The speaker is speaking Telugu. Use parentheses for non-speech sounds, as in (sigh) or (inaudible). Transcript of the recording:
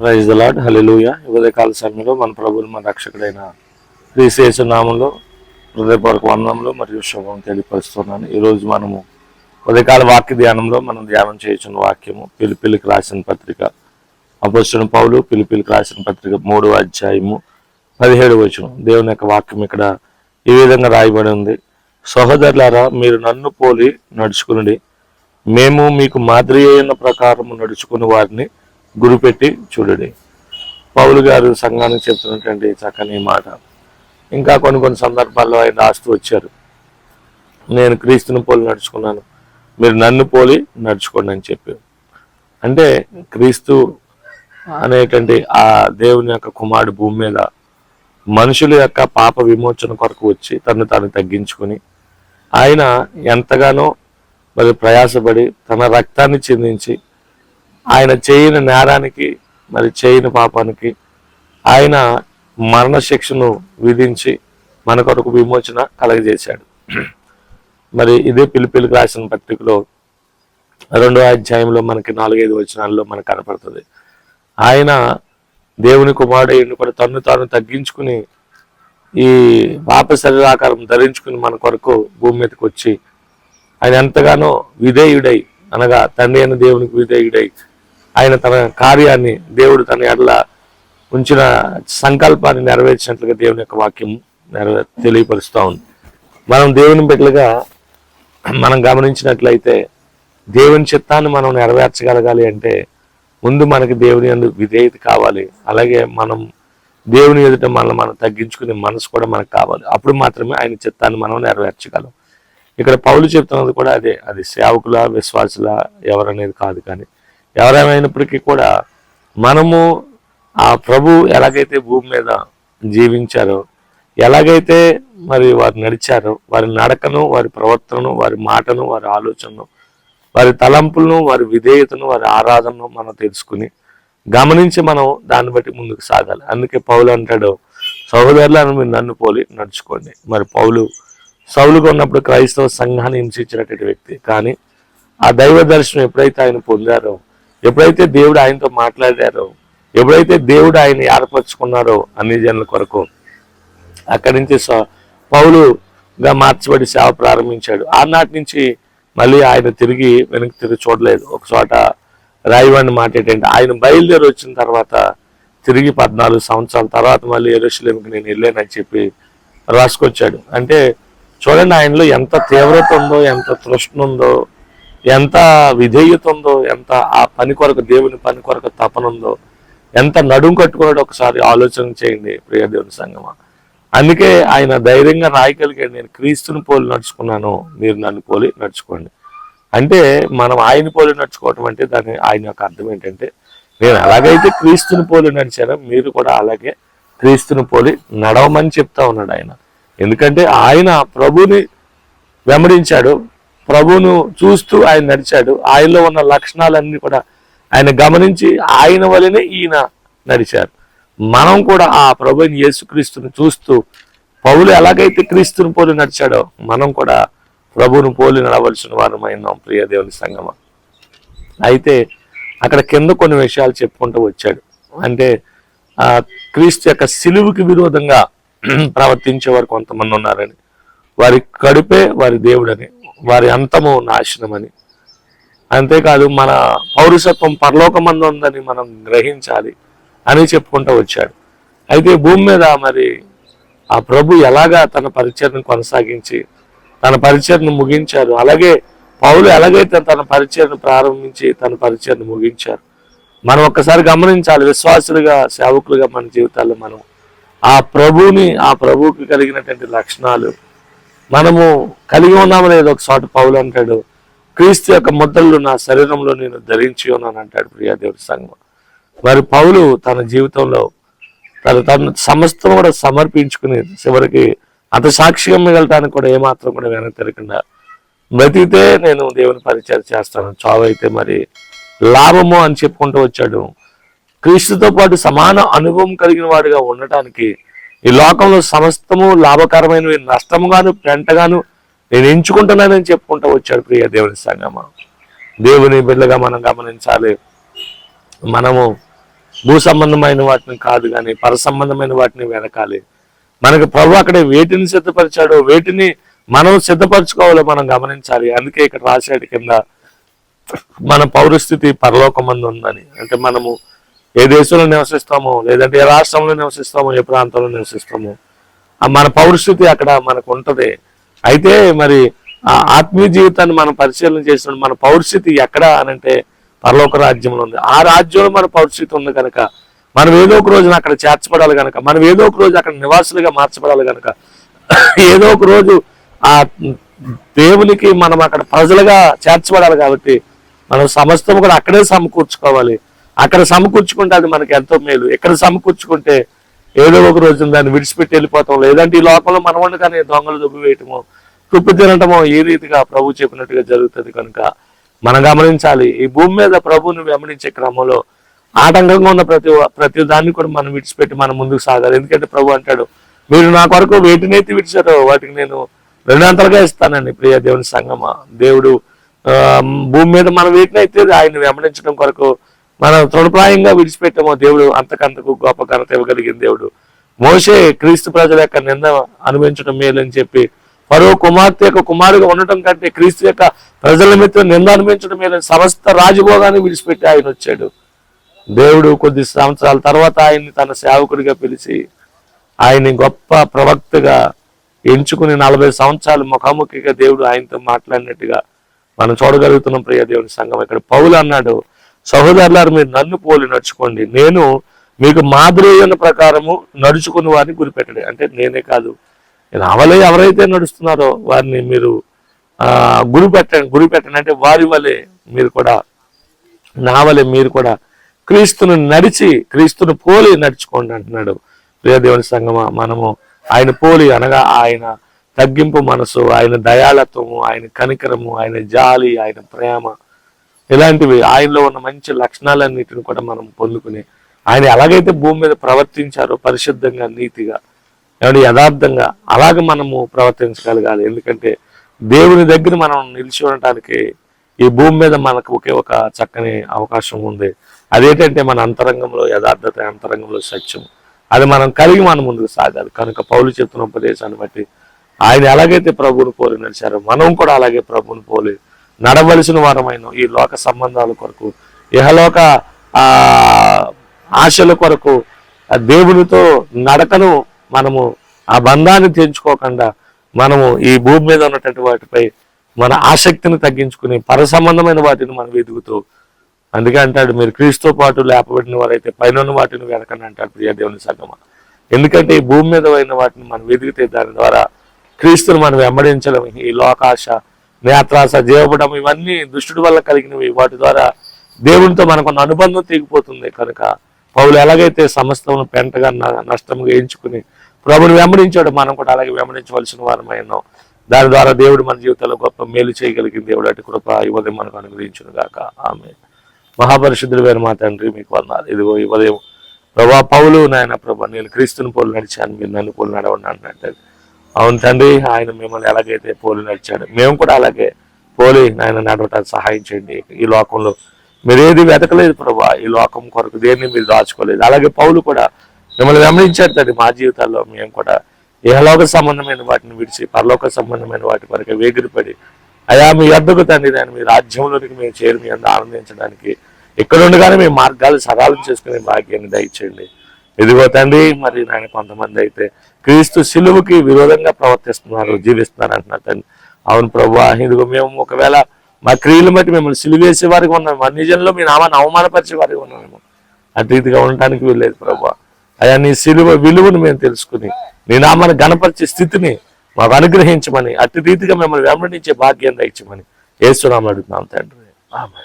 ప్రైజ్ ద లాడ్ హల్లెలూయా ఉదయకాల సమయంలో మన ప్రభువులు మన రక్షకుడైన శ్రీశేష నామంలో హృదయపూర్వక వందనంలో మరియు శుభం తెలియపరుస్తున్నాను. ఈరోజు మనము ఉదయకాల వాక్య ధ్యానంలో మనం ధ్యానం చేస్తున్న వాక్యము పిలిపిలికి రాసిన పత్రిక. అపోస్తున్న పౌలు పిలిపిలికి రాసిన పత్రిక మూడో అధ్యాయము పదిహేడు వచనం. దేవుని యొక్క వాక్యం ఇక్కడ ఈ విధంగా రాయబడి ఉంది. సహోదరులారా మీరు నన్ను పోలి నడుచుకుని మేము మీకు మాదిరి అయిన ప్రకారము నడుచుకుని వారిని గురిపెట్టి చూడండి. పౌలు గారు సంఘానికి చెప్తున్నటువంటి చక్కని మాట. ఇంకా కొన్ని కొన్ని సందర్భాల్లో ఆయన రాస్తూ వచ్చారు. నేను క్రీస్తుని పోలి నడుచుకున్నాను. మీరు నన్ను పోలి నడుచుకోండి అని చెప్పి. అంటే క్రీస్తు అనేటువంటి ఆ దేవుని యొక్క కుమారుడు భూమి మీద మనుషుల యొక్క పాప విమోచన కొరకు వచ్చి తను తాను తగ్గించుకొని ఆయన ఎంతగానో మరి ప్రయాసపడి తన రక్తాన్ని చిందించి ఆయన చేయని నేరానికి మరి చేయని పాపానికి ఆయన మరణ శిక్షను విధించి మన కొరకు విమోచన కలగజేశాడు. మరి ఇదే పిలిపిలికి రాసిన పత్రికలో రెండో అధ్యాయంలో మనకి నాలుగైదు వచనాల్లో మనకు కనపడుతుంది. ఆయన దేవుని కుమారుడు ఎన్నుకొని తన్ను తాను తగ్గించుకుని ఈ పాప శరీరాకారం ధరించుకుని మన కొరకు భూమి మీదకి వచ్చి ఆయన ఎంతగానో విధేయుడై అనగా తండ్రి అయిన దేవునికి విధేయుడై ఆయన తన కార్యాన్ని దేవుడు తన ఎడల ఉంచిన సంకల్పాన్ని నెరవేర్చినట్లుగా దేవుని యొక్క వాక్యం నెరవే తెలియపరుస్తూ ఉంది. మనం దేవుని బిడ్డలుగా మనం గమనించినట్లయితే దేవుని చిత్తాన్ని మనం నెరవేర్చగలగాలి అంటే ముందు మనకి దేవుని అందు విధేయత కావాలి. అలాగే మనం దేవుని ఎదుట మనం మనం తగ్గించుకునే మనసు కూడా మనకు కావాలి. అప్పుడు మాత్రమే ఆయన చిత్తాన్ని మనం నెరవేర్చగలం. ఇక్కడ పౌలు చెప్తున్నది కూడా అదే. అది సేవకుల విశ్వాసుల ఎవరనేది కాదు కానీ ఎవరేమైనప్పటికీ కూడా మనము ఆ ప్రభు ఎలాగైతే భూమి మీద జీవించారో ఎలాగైతే మరి వారు నడిచారో వారి నడకను వారి ప్రవర్తనను వారి మాటను వారి ఆలోచనను వారి తలంపులను వారి విధేయతను వారి ఆరాధనను మనం తెలుసుకుని గమనించి మనం దాన్ని బట్టి ముందుకు సాగాలి. అందుకే పౌలు అంటాడు సహోదరులను మీరు నన్ను పోలి నడుచుకోండి. మరి పౌలు సౌలుగా ఉన్నప్పుడు క్రైస్తవ సంఘాన్ని హింసించినటువంటి వ్యక్తి. కానీ ఆ దైవ దర్శనం ఎప్పుడైతే ఆయన పొందారో ఎప్పుడైతే దేవుడు ఆయనతో మాట్లాడారో ఎప్పుడైతే దేవుడు ఆయన ఏర్పరచుకున్నారో అన్ని జనుల కొరకు అక్కడి నుంచి స- పౌలుగా మార్చబడి సేవ ప్రారంభించాడు. ఆనాటి నుంచి మళ్ళీ ఆయన తిరిగి వెనక్కి తిరిగి చూడలేదు. ఒక చోట రాయవాడిని మాట ఏంటంటే ఆయన బయలుదేరి వచ్చిన తర్వాత తిరిగి పద్నాలుగు సంవత్సరాల తర్వాత మళ్ళీ ఎరుషులేమికి నేను వెళ్ళానని చెప్పి రాసుకొచ్చాడు. అంటే చూడండి ఆయనలో ఎంత తీవ్రత ఉందో ఎంత తృష్ణ ఉందో ఎంత విధేయత ఉందో ఎంత ఆ పని కొరకు దేవుని పని కొరకు తపన ఉందో ఎంత నడుం కట్టుకున్నాడో ఒకసారి ఆలోచన చేయండి ప్రియ దేవుని అందుకే ఆయన ధైర్యంగా రాయగలిగాడు నేను క్రీస్తుని పోలి నడుచుకున్నాను మీరు నన్ను పోలి నడుచుకోండి. అంటే మనం ఆయన పోలి నడుచుకోవటం అంటే దాని ఆయన యొక్క అర్థం ఏంటంటే నేను ఎలాగైతే క్రీస్తుని పోలి నడిచానో మీరు కూడా అలాగే క్రీస్తుని పోలి నడవమని చెప్తా ఉన్నాడు ఆయన. ఎందుకంటే ఆయన ప్రభుని వెంబడించాడు ప్రభువును చూస్తూ ఆయన నడిచాడు. ఆయనలో ఉన్న లక్షణాలన్నీ కూడా ఆయన గమనించి ఆయన వలనే ఈయన నడిచారు. మనం కూడా ఆ ప్రభుని యేసుక్రీస్తుని చూస్తూ పౌలు ఎలాగైతే క్రీస్తుని పోలి నడిచాడో మనం కూడా ప్రభువును పోలి నడవలసిన వారమైనాం ప్రియ దేవుని సంగమ. అయితే అక్కడ కింద కొన్ని విషయాలు చెప్పుకుంటూ వచ్చాడు. అంటే ఆ క్రీస్తు యొక్క సిలువుకి విరోధంగా (clears throat) ప్రవర్తించేవారు కొంతమంది ఉన్నారని వారి కడుపే వారి దేవుడని వారి అంతము నాశనమని. అంతేకాదు మన పౌరుషత్వం పరలోకమందు ఉందని మనం గ్రహించాలి అని చెప్పుకుంటూ వచ్చాడు. అయితే భూమి మీద మరి ఆ ప్రభు ఎలాగా తన పరిచయను కొనసాగించి తన పరిచయను ముగించారు. అలాగే పౌలు ఎలాగైతే తన పరిచయను ప్రారంభించి తన పరిచయను ముగించారు. మనం ఒక్కసారి గమనించాలి విశ్వాసులుగా సేవకులుగా మన జీవితాల్లో మనం ఆ ప్రభువుని ఆ ప్రభువుకి కలిగినటువంటి లక్షణాలు మనము కలిగి ఉన్నామని ఏదో ఒక చోట పౌలు అంటాడు. క్రీస్తు యొక్క ముద్రలు నా శరీరంలో నేను ధరించి ఉన్నాను అంటాడు ప్రియాదేవుడి సంఘం. మరి పౌలు తన జీవితంలో తన తను సమస్తం కూడా సమర్పించుకుని చివరికి అత సాక్షిగా మిగలటానికి కూడా ఏమాత్రం కూడా వెనక తిరగకుండా బ్రతికితే నేను దేవుని పరిచయం చేస్తాను. చావు అయితే మరి లాభము అని చెప్పుకుంటూ వచ్చాడు. క్రీస్తుతో పాటు సమాన అనుభవం కలిగిన వాడిగా ఉండటానికి ఈ లోకంలో సమస్తము లాభకరమైనవి నష్టముగాను పెంటగాను నేను ఎంచుకుంటున్నానని చెప్పుకుంటూ వచ్చాడు ప్రియ దేవుని సంగమ. దేవుని బిడ్డగా మనం గమనించాలి. మనము భూ సంబంధమైన వాటిని కాదు కానీ పర సంబంధమైన వాటిని వెనకాలి. మనకు ప్రభు అక్కడ వేటిని సిద్ధపరిచాడో వేటిని మనం సిద్ధపరచుకోవాలో మనం గమనించాలి. అందుకే ఇక్కడ రాశాడు కింద మన పౌరస్థితి పరలోకమందు ఉందని. అంటే మనము ఏ దేశంలో నివసిస్తామో లేదంటే ఏ రాష్ట్రంలో నివసిస్తామో ఏ ప్రాంతంలో నివసిస్తామో. మన పౌరస్థితి అక్కడ మనకు ఉంటుంది. అయితే మరి ఆ ఆత్మీయ జీవితాన్ని మనం పరిశీలన చేసినప్పుడు మన పౌరస్థితి ఎక్కడ అనంటే పరలోక రాజ్యంలో ఉంది. ఆ రాజ్యంలో మన పౌరస్థితి ఉంది కనుక మనం ఏదో ఒక రోజున అక్కడ చేర్చబడాలి కనుక మనం ఏదో ఒక రోజు అక్కడ నివాసులుగా మార్చబడాలి కనుక ఏదో ఒక రోజు ఆ దేవునికి మనం అక్కడ ప్రజలుగా చేర్చబడాలి కాబట్టి మనం సమస్తం కూడా అక్కడే సమకూర్చుకోవాలి. అక్కడ సమకూర్చుకుంటే అది మనకి ఎంతో మేలు. ఇక్కడ సమకూర్చుకుంటే ఏదో ఒక రోజు దాన్ని విడిచిపెట్టి వెళ్ళిపోతాం. లేదంటే ఈ లోకంలో మనం కానీ దొంగలు దుబ్బి వేయటమో తుప్పు తినటమో ఏ రీతిగా ప్రభు చెప్పినట్టుగా జరుగుతుంది కనుక మనం గమనించాలి. ఈ భూమి మీద ప్రభువుని వెంబడించే క్రమంలో ఆటంకంగా ఉన్న ప్రతి ప్రతి దాన్ని కూడా మనం విడిచిపెట్టి మనం ముందుకు సాగాలి. ఎందుకంటే ప్రభు అంటాడు మీరు నా కొరకు వేటినైతే విడిచారో వాటికి నేను రెండంతలుగా ఇస్తానండి ప్రియ దేవుని సంగమ దేవుడు భూమి మీద మనం వేటినైతే ఆయన వెంబడించడం కొరకు మనం తృణప్రాయంగా విడిచిపెట్టామో దేవుడు అంతకంతకు గొప్ప ఘనత ఇవ్వగలిగిన దేవుడు. మోసే క్రీస్తు ప్రజల యొక్క నింద అనుభవించడం మేలని చెప్పి పరో కుమార్తె యొక్క కుమారుగా ఉండటం కంటే క్రీస్తు యొక్క ప్రజల మిత్రం నింద అనుభవించడం మేలని సమస్త రాజభోగాన్ని విడిచిపెట్టి ఆయన వచ్చాడు. దేవుడు కొద్ది సంవత్సరాల తర్వాత ఆయన్ని తన సేవకుడిగా పిలిచి ఆయన్ని గొప్ప ప్రవక్తగా ఎంచుకుని నలభై సంవత్సరాలు ముఖాముఖిగా దేవుడు ఆయనతో మాట్లాడినట్టుగా మనం చూడగలుగుతున్నాం ప్రియ దేవుని సంఘం. ఇక్కడ పౌలు అన్నాడు సహోదరులారు మీరు నన్ను పోలి నడుచుకోండి. నేను మీకు మాదిరి ప్రకారము నడుచుకుని వారిని గురిపెట్టండి. అంటే నేనే కాదు. రావలే ఎవరైతే నడుస్తున్నారో వారిని మీరు గురిపెట్టండి గురి పెట్టండి గురి పెట్టండి అంటే వారి వలె మీరు కూడా నా వలె మీరు కూడా క్రీస్తును నడిచి క్రీస్తును పోలి నడుచుకోండి అంటున్నాడు. ప్రియదేవుని సంగమ సంగమా మనము ఆయన పోలి అనగా ఆయన తగ్గింపు మనసు ఆయన దయాళత్వము ఆయన కనికరము ఆయన జాలి ఆయన ప్రేమ. ఇలాంటివి ఆయనలో ఉన్న మంచి లక్షణాలన్నిటిని కూడా మనం పొందుకుని ఆయన ఎలాగైతే భూమి మీద ప్రవర్తించారో పరిశుద్ధంగా నీతిగా ఏమంటే యథార్థంగా అలాగ మనము ప్రవర్తించగలగాలి. ఎందుకంటే దేవుని దగ్గర మనం నిలిచి ఉండటానికి ఈ భూమి మీద మనకు ఒకే ఒక చక్కని అవకాశం ఉంది. అదేంటంటే మన అంతరంగంలో యథార్థత అంతరంగంలో సత్యం. అది మనం కలిగి మనం ముందుకు సాగాలి. కనుక పౌలు చెప్తున్న ఉపదేశాన్ని బట్టి ఆయన ఎలాగైతే ప్రభువుని పోలి నడిచారో మనం కూడా అలాగే ప్రభువుని పోలి నడవలసిన వారమైన ఈ లోక సంబంధాల కొరకు ఇహలోక ఆ ఆశల కొరకు దేవునితో నడకను మనము ఆ బంధాన్ని తెంచుకోకుండా మనము ఈ భూమి మీద ఉన్నటువంటి వాటిపై మన ఆసక్తిని తగ్గించుకుని పర సంబంధమైన వాటిని మనం వెతుకుతూ అందుకే అంటాడు మీరు క్రీస్తుతో పాటు లేపబడిన వారైతే పైన వాటిని వెనకని అంటాడు ప్రియ దేవుని సంగమ ఎందుకంటే ఈ భూమి మీద అయిన వాటిని మనం వెతికితే దాని ద్వారా క్రీస్తుని మనం వెంబడించడం ఈ లోకాశ నేత్రాస జీవపడం ఇవన్నీ దుష్టుడి వల్ల కలిగినవి. వాటి ద్వారా దేవునితో మనకున్న అనుబంధం తెగిపోతుంది కనుక పౌలు ఎలాగైతే సమస్తమును పెంటగా న- నష్టంగా ఎంచుకుని ప్రభుని వెంబడించాడు మనం కూడా అలాగే వెంబడించవలసిన వారమై ఉన్నాం. దాని ద్వారా దేవుడు మన జీవితంలో గొప్ప మేలు చేయగలిగిన దేవుడు అటు కృప ఈ ఉదయం మనకు అనుగ్రహించును గాక. ఆమె మహాపరిశుద్ధుడు వేరు మా తండ్రి మీకు వందాలు. ఇదిగో ఈ ఉదయం ప్రభా పౌలు నాయన ప్రభా నేను క్రీస్తుని పోలు నడిచాను మీరు నన్ను పోలు నడవండి అంటున్నాడు. అవును తండ్రి ఆయన మిమ్మల్ని ఎలాగైతే పోలి నడిచాడు మేము కూడా అలాగే పోలి ఆయన నడవటానికి సహాయం చేయండి. ఈ లోకంలో మీరు ఏది వెతకలేదు ప్రభా ఈ లోకం కొరకు దేన్ని మీరు దాచుకోలేదు. అలాగే పౌలు కూడా మిమ్మల్ని వెంబడించారు తండ్రి మా జీవితాల్లో మేము కూడా ఏహలోక సంబంధమైన వాటిని విడిచి పరలోక సంబంధమైన వాటి వరకు వేగిరిపడి అయా మీ అద్దకు తండ్రి నేను మీ రాజ్యంలోనికి మేము చేరి మీ అందరూ ఆనందించడానికి ఇక్కడ ఉండగానే మీ మార్గాలు సరళం చేసుకునే భాగ్యాన్ని దయచేయండి. ఇదిగో తండ్రి మరి నాయన కొంతమంది అయితే క్రీస్తు శిలువుకి విరోధంగా ప్రవర్తిస్తున్నారు జీవిస్తున్నారు అంటున్నారు తండ్రి. అవును ప్రభు ఇదిగో మేము ఒకవేళ మా క్రియలు బట్టి మిమ్మల్ని సిలువేసే వారికి ఉన్నాం మా నిజంలో మీ నామాన్ని అవమానపరిచే వారికి ఉన్నాము అటు రీతిగా ఉండటానికి వీల్లేదు ప్రభు. అయ్యా నీ సిలువ విలువను మేము తెలుసుకుని నీ నామాన్ని గణపరిచే స్థితిని మాకు అనుగ్రహించమని అతి రీతిగా మిమ్మల్ని వెంబడించే భాగ్యం దయచమని ఏసునామని అడుగుతున్నాం తండ్రి. ఆమె